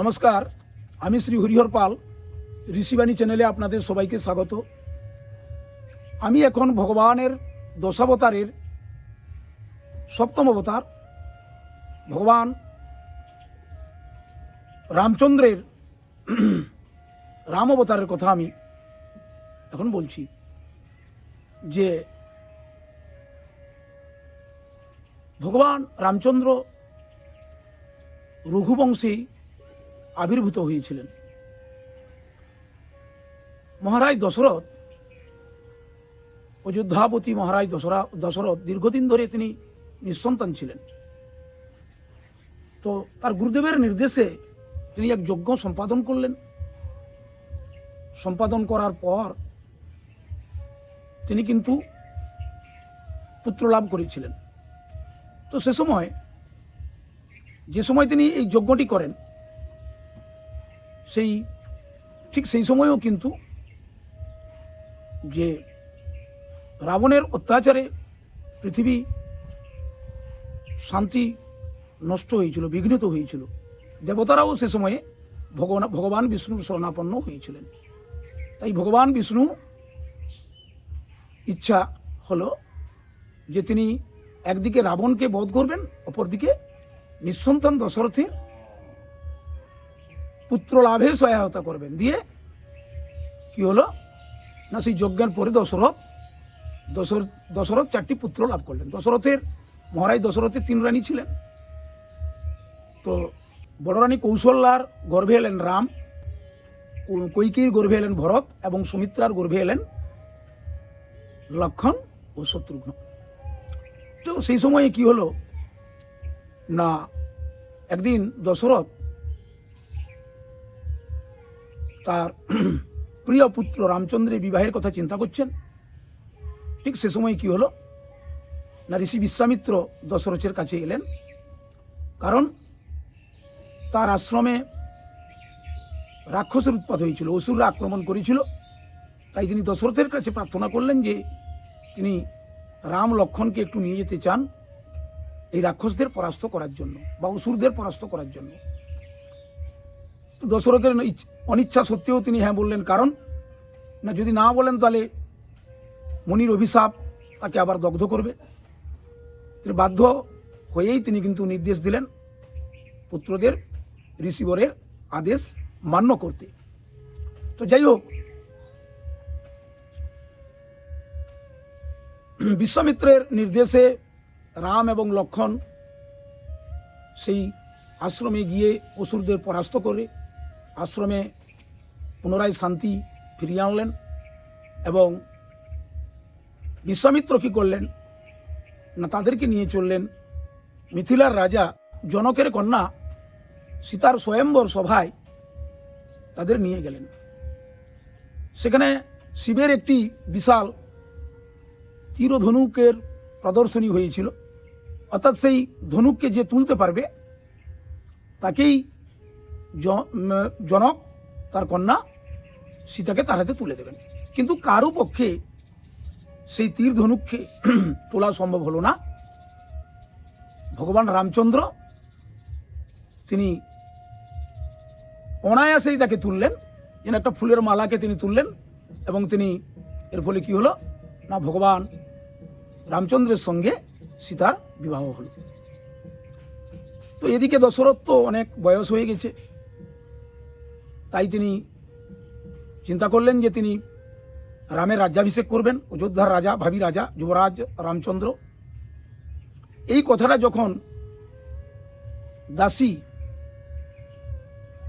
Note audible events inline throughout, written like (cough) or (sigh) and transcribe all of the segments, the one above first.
নমস্কার, আমি শ্রী হরিহর পাল, ঋষিবাণী চ্যানেলে আপনাদের সবাইকে স্বাগত। আমি এখন ভগবানের দশাবতারের সপ্তম অবতার, ভগবান রামচন্দ্রের রাম অবতারের কথা আমি এখন বলছি, যে ভগবান রামচন্দ্র রঘুবংশী আবির্ভূত হয়েছিলেন। মহারাজ দশরথ, অযোধ্যাপতি মহারাজ দশরা, দশরথ দীর্ঘদিন ধরে তিনি নিঃসন্তান ছিলেন। তো তার গুরুদেবের নির্দেশে তিনি এক যজ্ঞ সম্পাদন করলেন। সম্পাদন করার পর তিনি কিন্তু পুত্র লাভ করেছিলেন। তো সে সময়, যে সময় তিনি এই যজ্ঞটি করেন সেই, ঠিক সেই সময়েও কিন্তু যে রাবণের অত্যাচারে পৃথিবী শান্তি নষ্ট হয়েছিল, বিঘ্নিত হয়েছিল। দেবতারাও সে সময়ে ভগবান ভগবান বিষ্ণুর শরণাপন্ন হয়েছিলেন। তাই ভগবান বিষ্ণু ইচ্ছা হলো যে তিনি একদিকে রাবণকে বধ করবেন, অপরদিকে নিঃসন্তান দশরথের পুত্র লাভে সহায়তা করবেন। দিয়ে কি হলো? না, সেই যজ্ঞের পরে দশরথ দশরথ দশরথ চারটি পুত্র লাভ করলেন। দশরথের, মহারাজ দশরথের তিন রানী ছিলেন। তো বড় রানী কৌশল্যার গর্ভে এলেন রাম কৈকেয়ীর গর্ভে এলেন ভরত এবং সুমিত্রার গর্ভে এলেন লক্ষণ ও শত্রুঘ্ন। তো সেই সময়ে কি হলো? না, একদিন দশরথ তার (clears throat) প্রিয় পুত্র রামচন্দ্রের বিবাহের কথা চিন্তা করছেন। ঠিক সে সময় কি হলো? না ঋষি বিশ্বামিত্র দশরথের কাছে এলেন। কারণ তার আশ্রমে রাক্ষসের উৎপাত হয়েছিল, অসুররা আক্রমণ করেছিল। তাই তিনি দশরথের কাছে প্রার্থনা করলেন যে তিনি রাম লক্ষণকে একটু নিয়ে যেতে চান এই রাক্ষসদের পরাস্ত করার জন্য বা অসুরদের পরাস্ত করার জন্য। দশরথের অনিচ্ছা সত্ত্বেও তিনি হ্যাঁ বললেন, কারণ না, যদি না বলেন তাহলে মনির অভিশাপ তাকে আবার দগ্ধ করবে। তিনি বাধ্য হয়েই তিনি কিন্তু নির্দেশ দিলেন পুত্রদের রিসিভারের আদেশ মান্য করতে। তো যাই হোক, বিশ্বামিত্রের নির্দেশে রাম এবং লক্ষণ সেই আশ্রমে গিয়ে অসুরদের পরাস্ত করে আশ্রমে পুনরায় শান্তি ফিরিয়ে আনলেন এবং বিশ্বামিত্র কী করলেন না তাদেরকে নিয়ে চললেন? মিথিলার রাজা জনকের কন্যা সীতার স্বয়ম্বর সভায় তাদের নিয়ে গেলেন। সেখানে শিবের একটি বিশাল তীরধনুকের প্রদর্শনী হয়েছিল। অর্থাৎ সেই ধনুককে যে তুলতে পারবে, তাকেই জনক, তার কন্যা, সীতাকে তার হাতে তুলে দেবেন। কিন্তু কারও পক্ষে সেই তীর ধনুককে (clears throat) তোলা সম্ভব হলো না। ভগবান রামচন্দ্র, তিনি অনায়াসেই তাকে তুললেন। যেন একটা ফুলের মালাকে তিনি তুললেন এবং তিনি, এর ফলে কি হলো? না, ভগবান রামচন্দ্রের সঙ্গে সীতার বিবাহ হলো। তো এদিকে দশরথ তো অনেক বয়স হয়ে গেছে। তাই তিনি চিন্তা করলেন যে তিনি রামের রাজ্যাভিষেক করবেন, অযোধ্যার রাজা, ভাবি রাজা, যুবরাজ, রামচন্দ্র। এই কথাটা যখন দাসী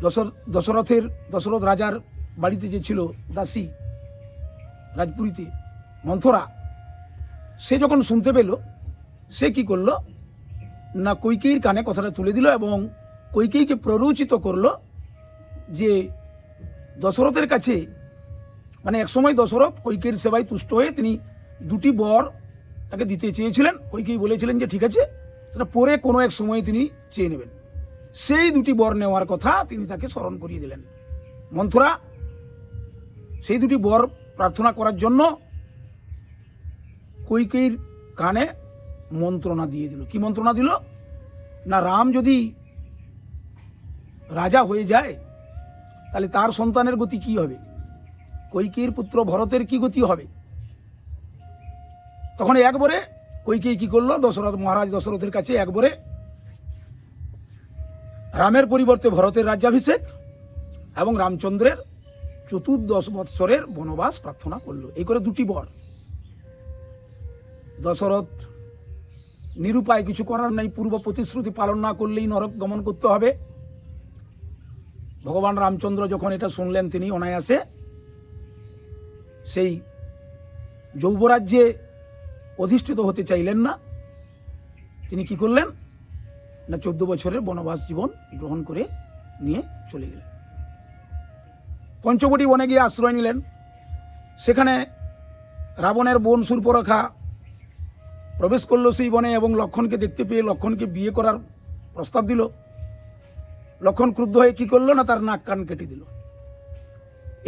দশর, দশরথের, দশরথ রাজার বাড়িতে যে ছিল দাসী রাজপুরীতে মন্থরা, সে যখন শুনতে পেল, সে কি করল? না কৈকেয়ীর কানে কথাটা তুলে দিল এবং কৈকেয়ীকে প্ররোচিত করল যে দশরথের কাছে মানে একসময় দশরথ কৈকের সেবায় তুষ্ট হয়ে তিনি দুটি বর তাকে দিতে চেয়েছিলেন। কৈকেয়ী বলেছিলেন যে, ঠিক আছে, সেটা পরে কোনো এক সময়ে তিনি চেয়ে নেবেন। সেই দুটি বর নেওয়ার কথা তিনি তাকে স্মরণ করিয়ে দিলেন। মন্থরা সেই দুটি বর প্রার্থনা করার জন্য কৈকেয়ীর কানে মন্ত্রণা দিয়ে দিল। কি মন্ত্রণা দিল? না রাম যদি রাজা হয়ে যায় তাহলে তার সন্তানের গতি কি হবে? কৈকেয়ীর পুত্র ভরতের কি গতি হবে? তখন একবারে কৈকেয়ী কি করল? দশরথ মহারাজ দশরথের কাছে একবারে রামের পরিবর্তে ভরতের রাজ্যাভিষেক এবং রামচন্দ্রের চতুর্দশ বৎসরের বনবাস প্রার্থনা করল। এই করে দুটি বর। দশরথ নিরুপায় কিছু করার নাই, পূর্ব প্রতিশ্রুতি পালন না করলেই নরক গমন করতে হবে। ভগবান রামচন্দ্র যখন এটা শুনলেন, তিনি অনায়াসে সেই যৌবরাজ্যে অধিষ্ঠিত হতে চাইলেন না। তিনি কি করলেন? না, চোদ্দ বছরের বনবাস জীবন গ্রহণ করে নিয়ে চলে গেলেন। পঞ্চবটি বনে গিয়ে আশ্রয় নিলেন। সেখানে রাবণের বোন সুরপরখা প্রবেশ করল সেই বনে এবং লক্ষণকে দেখতে পেয়ে লক্ষণকে বিয়ে করার প্রস্তাব দিল। লক্ষণ ক্রুদ্ধ হয়ে কি করল না তার নাক কান কেটে দিল?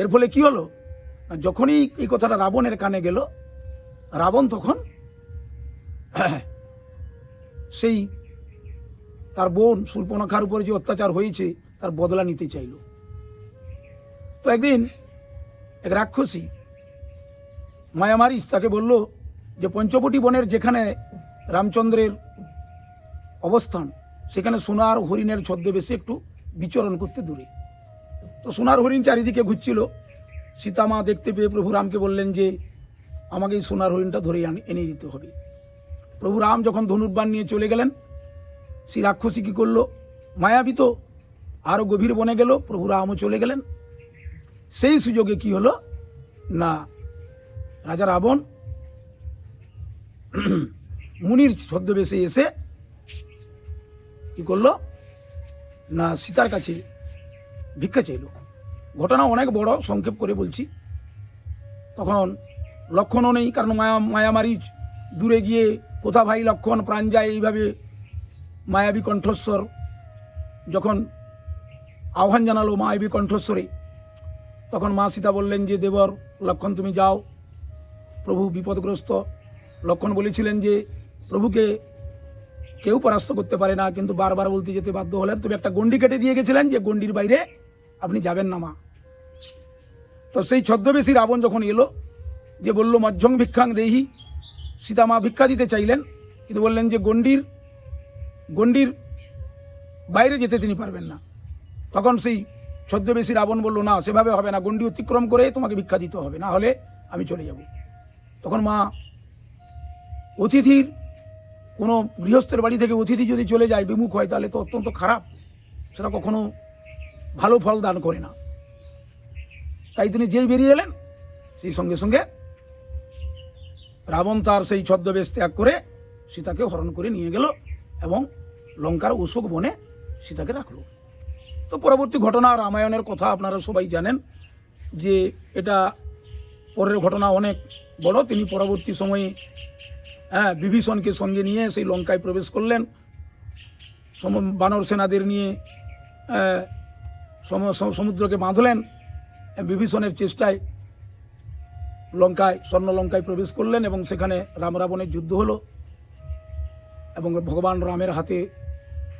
এর ফলে কি হলো? যখনই এই কথাটা রাবণের কানে গেল, রাবণ তখন সেই তার বোন সুর্পনখার উপরে যে অত্যাচার হয়েছে, তার বদলা নিতে চাইল। তো একদিন এক রাক্ষসী মায়ামারিস তাকে বলল যে, পঞ্চবটি বনের যেখানে রামচন্দ্রের অবস্থান সেখানে সোনার হরিণের ছদ্মবেশে একটু বিচরণ করতে দূরে। তো সোনার হরিণ চারিদিকে ঘুরছিল। সীতামা দেখতে পেয়ে প্রভু রামকে বললেন যে, আমাকে এই সোনার হরিণটা ধরে এনে দিতে হবে। প্রভু রাম যখন ধনুর্বাণ নিয়ে চলে গেলেন সেই রাক্ষসী কী করল? মায়াবী তো আরও গভীর বনে গেল, প্রভু রামও চলে গেলেন। সেই সুযোগে কি হলো? না, রাজা রাবণ (clears throat) মুনির ছদ্মবেশে এসে কি করল? না, সীতার কাছে ভিক্ষা চাইল। ঘটনা অনেক বড়, সংক্ষেপ করে বলছি। তখন লক্ষণও নেই, কারণ মায়া, মায়ামারি দূরে গিয়ে কোথা ভাই লক্ষণ, প্রাণ যায় এইভাবে মায়াবী কণ্ঠস্বর। যখন আহ্বান জানালো মায়াবী কণ্ঠস্বরে, তখন মা সীতা বললেন যে, দেবর, লক্ষণ তুমি যাও। প্রভু বিপদগ্রস্ত। লক্ষণ বলেছিলেন যে, প্রভুকে কেউ পরাস্ত করতে পারে না, কিন্তু বারবার বলতে যেতে বাধ্য হলেন। তবে একটা গন্ডি কেটে দিয়ে গেছিলেন যে গন্ডির বাইরে আপনি যাবেন না মা। তো সেই ছদ্মবেশী রাবণ যখন এলো, যে বলল মধ্যং ভিক্ষাং দেহি। সীতামা ভিক্ষা দিতে চাইলেন, কিন্তু বললেন যে গন্ডির গন্ডির বাইরে যেতে তিনি পারবেন না। তখন সেই ছদ্মবেশী রাবণ বলল, না, সেভাবে হবে না গন্ডি অতিক্রম করে তোমাকে ভিক্ষা দিতে হবে, না হলে আমি চলে যাব। তখন মা অতিথির কোনো গৃহস্থের বাড়ি থেকে অতিথি যদি চলে যায়, বিমুখ হয়, তাহলে তো অত্যন্ত খারাপ। সেটা কখনো ভালো ফল দান করে না। তাই তিনি যেই বেরিয়ে এলেন, সেই সঙ্গে সঙ্গে রাবণ তার সেই ছদ্মবেশ ত্যাগ করে সীতাকে হরণ করে নিয়ে গেল এবং লঙ্কার অশোক বনে সীতাকে রাখল। তো পরবর্তী ঘটনা রামায়ণের কথা আপনারা সবাই জানেন যে এটা পরের ঘটনা অনেক বড়। তিনি পরবর্তী সময়ে হ্যাঁ বিভীষণকে সঙ্গে নিয়ে সেই লঙ্কায় প্রবেশ করলেন। সম- বানর সেনাদের নিয়ে সম- সমুদ্রকে বাঁধলেন। বিভীষণের চেষ্টায় লঙ্কায়, স্বর্ণ লঙ্কায় প্রবেশ করলেন এবং সেখানে রাম রাবণের যুদ্ধ হলো এবং ভগবান রামের হাতে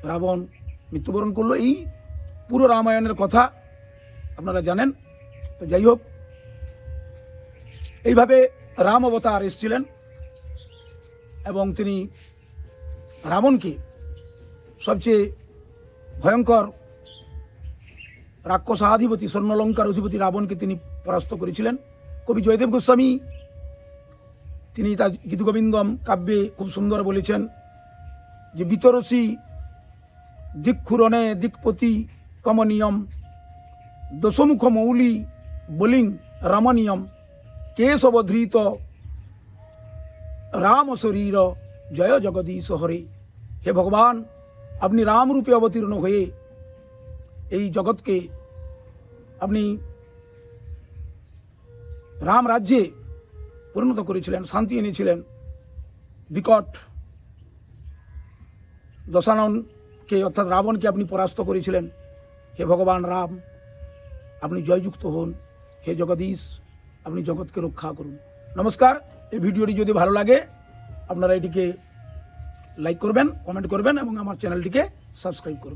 রাবণ মৃত্যুবরণ করল। এই পুরো রামায়ণের কথা আপনারা জানেন। তো যাই হোক, এইভাবে রাম অবতার এসেছিলেন। এবং তিনি রাবণকে সবচেয়ে ভয়ঙ্কর রাক্ষসাধিপতি স্বর্ণলঙ্কার অধিপতি রাবণকে তিনি পরাস্ত করেছিলেন। কবি জয়দেব গোস্বামী তিনি তার গীতগোবিন্দম কাব্যে খুব সুন্দর বলেছেন যে, বিতরসী দিক্ষুরণে দিকপতি কমনীয়ম, দশমুখ মৌলি বলিং রমণীয়ম, কেশবধৃত রাম শরীর জয় জগদীশ হরে হে ভগবান আপনি রাম রূপে অবতীর্ণ হয়ে এই জগৎকে আপনি রাম রাজ্যে পরিণত করেছিলেন, শান্তি এনেছিলেন। বিকট দশাননকে, অর্থাৎ রাবণকে আপনি পরাস্ত করেছিলেন। হে ভগবান রাম, আপনি জয়যুক্ত হন। হে জগদীশ, আপনি জগৎকে রক্ষা করুন। নমস্কার। এই ভিডিওটি যদি ভালো লাগে, আপনারা এটিকে লাইক করবেন কমেন্ট করবেন, এবং আমার চ্যানেলটিকে সাবস্ক্রাইব করবেন।